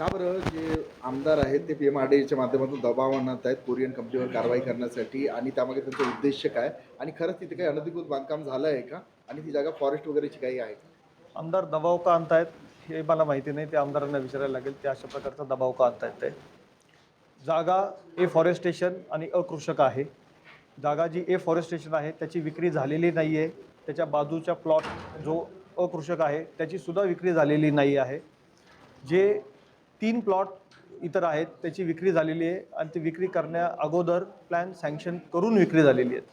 का बरं जे आमदार आहेत ते पी एम आर डीच्या माध्यमातून दबाव आणत आहेत कोरियन कंपनीवर कारवाई करण्यासाठी आणि त्यामागे त्यांचा उद्देश काय? आणि खरंच तिथे काही अनधिकृत बांधकाम झालं आहे का? आणि ती जागा फॉरेस्ट वगैरेची काही आहे आमदार दबाव का आणतायत हे मला माहिती नाही. ते आमदारांना विचारायला लागेल. ते अशा प्रकारचा दबाव का आणतायत ते? जागा ए फॉरेस्टेशन आणि अकृषक आहे. जागा जी ए फॉरेस्टेशन आहे त्याची विक्री झालेली नाही आहे त्याच्या बाजूचा प्लॉट जो अकृषक आहे त्याची सुद्धा विक्री झालेली नाही आहे. जे तीन प्लॉट इतर आहेत त्याची विक्री झालेली आहे आणि ती विक्री करण्या अगोदर प्लॅन सँक्शन करून विक्री झालेली आहेत.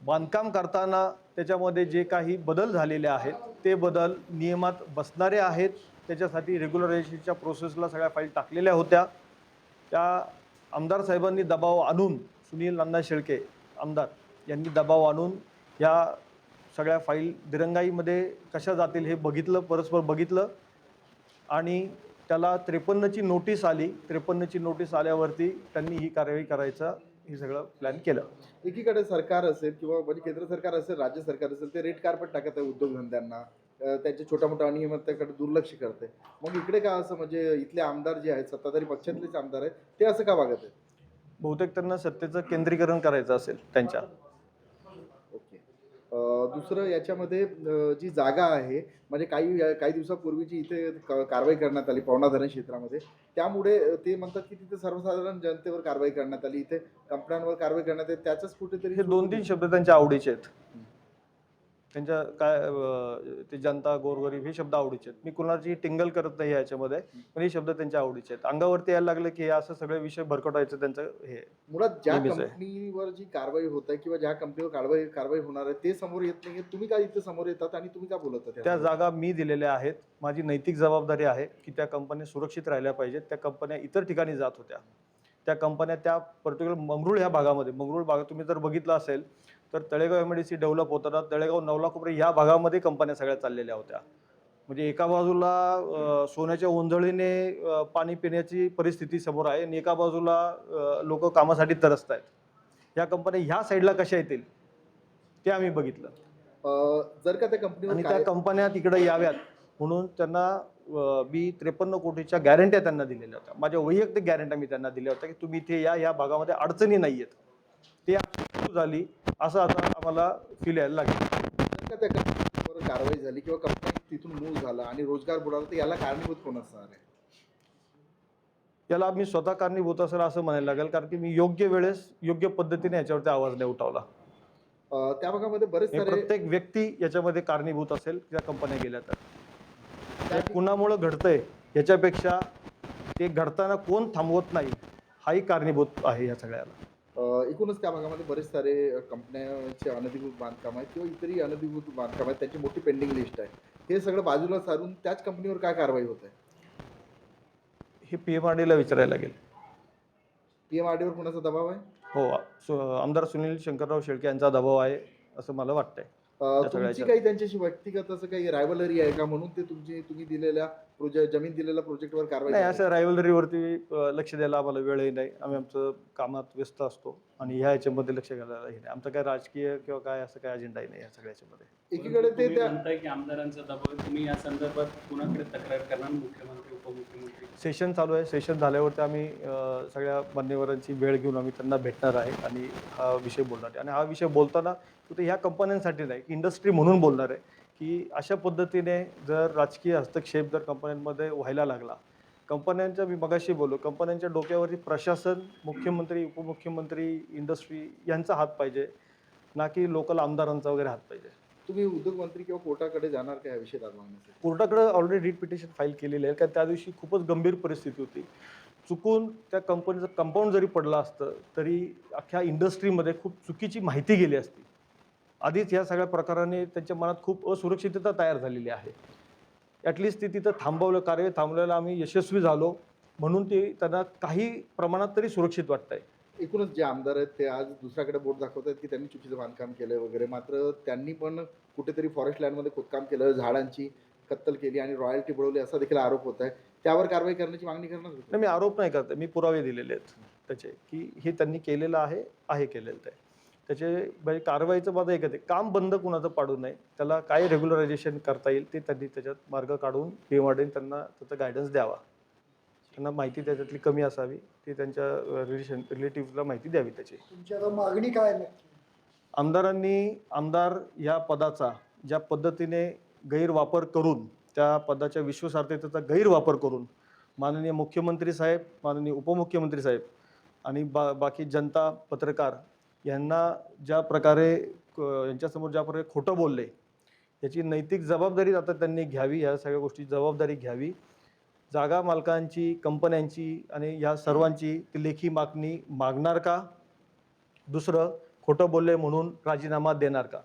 बांधकाम करताना त्याच्यामध्ये जे काही बदल झालेले आहेत ते बदल नियमात बसणारे आहेत. त्याच्यासाठी रेग्युलरायझेशनच्या प्रोसेसला सगळ्या फाईल टाकलेल्या होत्या. त्या आमदार साहेबांनी दबाव आणून सुनील नाना शेळके आमदार यांनी दबाव आणून या सगळ्या फाईल दिरंगाईमध्ये कशा जातील हे बघितलं परस्पर बघितलं आणि त्याला त्रेपन्नची नोटीस आली. त्रेपन्नची नोटीस आल्यावरती त्यांनी ही कार्यवाही करायचं हे सगळं प्लॅन केलं. एकीकडे सरकार असेल किंवा म्हणजे केंद्र सरकार असेल राज्य सरकार असेल ते रेड कार्पेट टाकत आहे उद्योगधंद्यांना. अं, त्यांच्या छोट्या मोठ्या अनियमिततेकडे दुर्लक्ष करते. मग इकडे का असं म्हणजे इथले आमदार जे आहेत सत्ताधारी पक्षातलेच आमदार आहेत ते असं का वागत आहेत? बहुतेक त्यांना सत्तेचं केंद्रीकरण करायचं असेल त्यांच्या. दुसरं याच्यामध्ये जी जागा आहे म्हणजे काही काही दिवसापूर्वीची इथे क- कारवाई करण्यात आली पवना धरण क्षेत्रामध्ये. त्यामुळे ते म्हणतात की तिथे सर्वसाधारण जनतेवर कारवाई करण्यात आली. इथे कंपन्यांवर कारवाई करण्यात आली. त्याचंच कुठेतरी हे दोन तीन शब्द त्यांच्या आवडीचे आहेत. त्यांच्या काय ते जनता गोरगरीब हे शब्द आवडीचे आहेत. मी कुणाची टिंगल करत नाही याच्यामध्ये पण हे शब्द त्यांच्या आवडीचे आहेत. अंगावरती यायला लागलं की असं सगळे विषय भरकटायचं त्यांचं हे. मुळात ज्या. कंपनीवर जी कारवाई होत आहे किंवा ज्या कंपनीवर कारवाई कारवाई होणार आहे ते समोर येत नाही तुम्ही का इथे समोर येतात आणि तुम्ही का बोलत त्या जागा मी दिलेल्या आहेत. माझी नैतिक जबाबदारी आहे की त्या कंपन्या सुरक्षित राहिल्या पाहिजेत. त्या कंपन्या इतर ठिकाणी जात होत्या. त्या कंपन्या त्या पर्टिक्युलर मंगरुळ ह्या भागामध्ये मंगरुळ भाग तुम्ही जर बघितलं असेल तर Talegaon M D C develop होताना तळेगाव नवला कोपरे ह्या भागामध्ये कंपन्या सगळ्या चाललेल्या होत्या. म्हणजे एका बाजूला सोन्याच्या ओंजळीने पाणी पिण्याची परिस्थिती समोर आहे आणि एका बाजूला लोक कामासाठी तरसत आहेत. ह्या कंपन्या ह्या साईडला कशा येतील ते आम्ही बघितलं. जर का त्या आणि कंपनीवर त्या कंपन्या तिकडे याव्यात. म्हणून त्यांना मी त्रेपन्न कोटीच्या गॅरंट्या त्यांना दिलेल्या होत्या. माझ्या वैयक्तिक गॅरंट्या मी त्यांना दिल्या होत्या की तुम्ही इथे या या भागामध्ये अडचणी नाही आहेत ते चूक झाली असं आता आम्हाला फील यायला लागेल. जर का त्या कंपनीवर कारवाई झाली किंवा कंपनी तिथून मूव्ह झाला आणि रोजगार बुडाला तर याला कारणीभूत कोण असणार आहे? याला मी स्वतः कारणीभूत असेल असं म्हणायला लागेल कारण की मी योग्य वेळेस योग्य पद्धतीने याच्यावरती आवाज नाही उठवला. अं, त्या भागामध्ये बरेच हे सारे प्रत्येक व्यक्ती याच्यामध्ये कारणीभूत असेल त्या कंपन्या गेल्या तर. ते कुणामुळं घडतंय याच्यापेक्षा ते घडताना कोण थांबवत नाही हाही कारणीभूत आहे या सगळ्याला. एकूणच त्या भागामध्ये बरेच सारे कंपन्यांचे अनधिकृत बांधकाम आहेत किंवा इतरही अनधिकृत बांधकाम आहेत त्यांची मोठी पेंडिंग लिस्ट आहे. हे सगळं बाजूला सारून त्याच कंपनीवर काय कारवाई होत आहे? हे पी एम आर डीला विचारायला लागेल. पी एम आर डीवर कोणाचा दबाव आहे? हो सु- आमदार सुनील शंकरराव शेळके यांचा दबाव आहे असं मला वाटतंय. तुमची काही त्यांच्याशी व्यक्तिगत असं काही रायवलरी आहे का म्हणून ते तुमची तुम्ही दिलेल्या प्रोजेक्ट जमीन दिलेल्या प्रोजेक्टवर कारवाई नाही? असं रायव्हलरीवरती लक्ष द्यायला आम्हाला वेळही नाही. आम्ही आमचं कामात व्यस्त असतो आणि ह्या ह्याच्यामध्ये लक्ष घालायला हे नाही. आमचं काय राजकीय किंवा काय असं काय अजेंडाही नाही या सगळ्या ह्याच्यामध्ये एकीकडे ते म्हणताय की आमदारांचा दबाव. तुम्ही या संदर्भात कुणाकडे तक्रार करणार? मुख्यमंत्री उपमुख्यमंत्री? सेशन चालू आहे. सेशन झाल्यावरती आम्ही सगळ्या मान्यवरांची वेळ घेऊन आम्ही त्यांना भेटणार आहे आणि हा विषय बोलणार आहे. आणि हा विषय बोलताना फक्त ह्या कंपन्यांसाठी नाही इंडस्ट्री म्हणून बोलणार आहे की अशा पद्धतीने जर राजकीय हस्तक्षेप जर कंपन्यांमध्ये व्हायला लागला कंपन्यांच्या मी मगाशी बोललो कंपन्यांच्या डोक्यावरती प्रशासन मुख्यमंत्री उपमुख्यमंत्री इंडस्ट्री यांचा हात पाहिजे ना की लोकल आमदारांचा वगैरे हात पाहिजे. तुम्ही उद्योगमंत्री किंवा कोर्टाकडे जाणार का या विषयात मागण्यासाठी? कोर्टाकडे ऑलरेडी रीट पिटिशन फाईल केलेली आहे. कारण त्या दिवशी खूपच गंभीर परिस्थिती होती. चुकून त्या कंपनीचं कंपाऊंड जरी पडलं असतं तरी अख्ख्या इंडस्ट्रीमध्ये खूप चुकीची माहिती गेली असती. आधीच या सगळ्या प्रकाराने त्यांच्या मनात खूप असुरक्षितता तयार झालेली आहे. ॲटलिस्ट ते तिथं थांबवलं कार्य थांबवायला आम्ही यशस्वी झालो. म्हणून ते त्यांना काही प्रमाणात तरी सुरक्षित वाटत आहे एकूणच जे आमदार आहेत ते आज दुसऱ्याकडे बोट दाखवत आहेत की त्यांनी चुकीचं बांधकाम केलं वगैरे. मात्र त्यांनी पण कुठेतरी फॉरेस्ट लँडमध्ये खोदकाम केलं झाडांची कत्तल केली आणि रॉयल्टी बुडवली असा देखील आरोप होत आहे. त्यावर कारवाई करण्याची मागणी करणार नाही मी आरोप नाही करत. मी पुरावे दिलेले आहेत त्याचे की हे त्यांनी केलेलं आहे आहे केलेलं ते त्याचे म्हणजे कारवाईचं माझं एकच आहे. काम बंद कुणाचं पाडू नये त्याला काय रेग्युलरायझेशन करता येईल ते त्यांनी त्याच्यात मार्ग काढून पी त्यांना त्याचा गायडन्स द्यावा. त्यांना माहिती त्याच्यातली कमी असावी ती त्यांच्या रिलेशन रिलेटिव्हला माहिती द्यावी त्याची. तुमची आता मागणी काय आहे नक्की? आमदारांनी आमदार या पदाचा ज्या पद्धतीने गैरवापर करून त्या पदाच्या विश्वासार्हतेचा गैरवापर करून माननीय मुख्यमंत्री साहेब माननीय उपमुख्यमंत्री साहेब आणि बा बाकी जनता पत्रकार यांना ज्या प्रकारे यांच्यासमोर ज्या प्रकारे खोटं बोलले याची नैतिक जबाबदारी आता त्यांनी घ्यावी या सगळ्या गोष्टी जबाबदारी घ्यावी. जागा मालकांची कंपन्यांची आणि ह्या सर्वांची ती लेखी मागणी मागणार का? दुसरं खोटं बोलले म्हणून राजीनामा देणार का?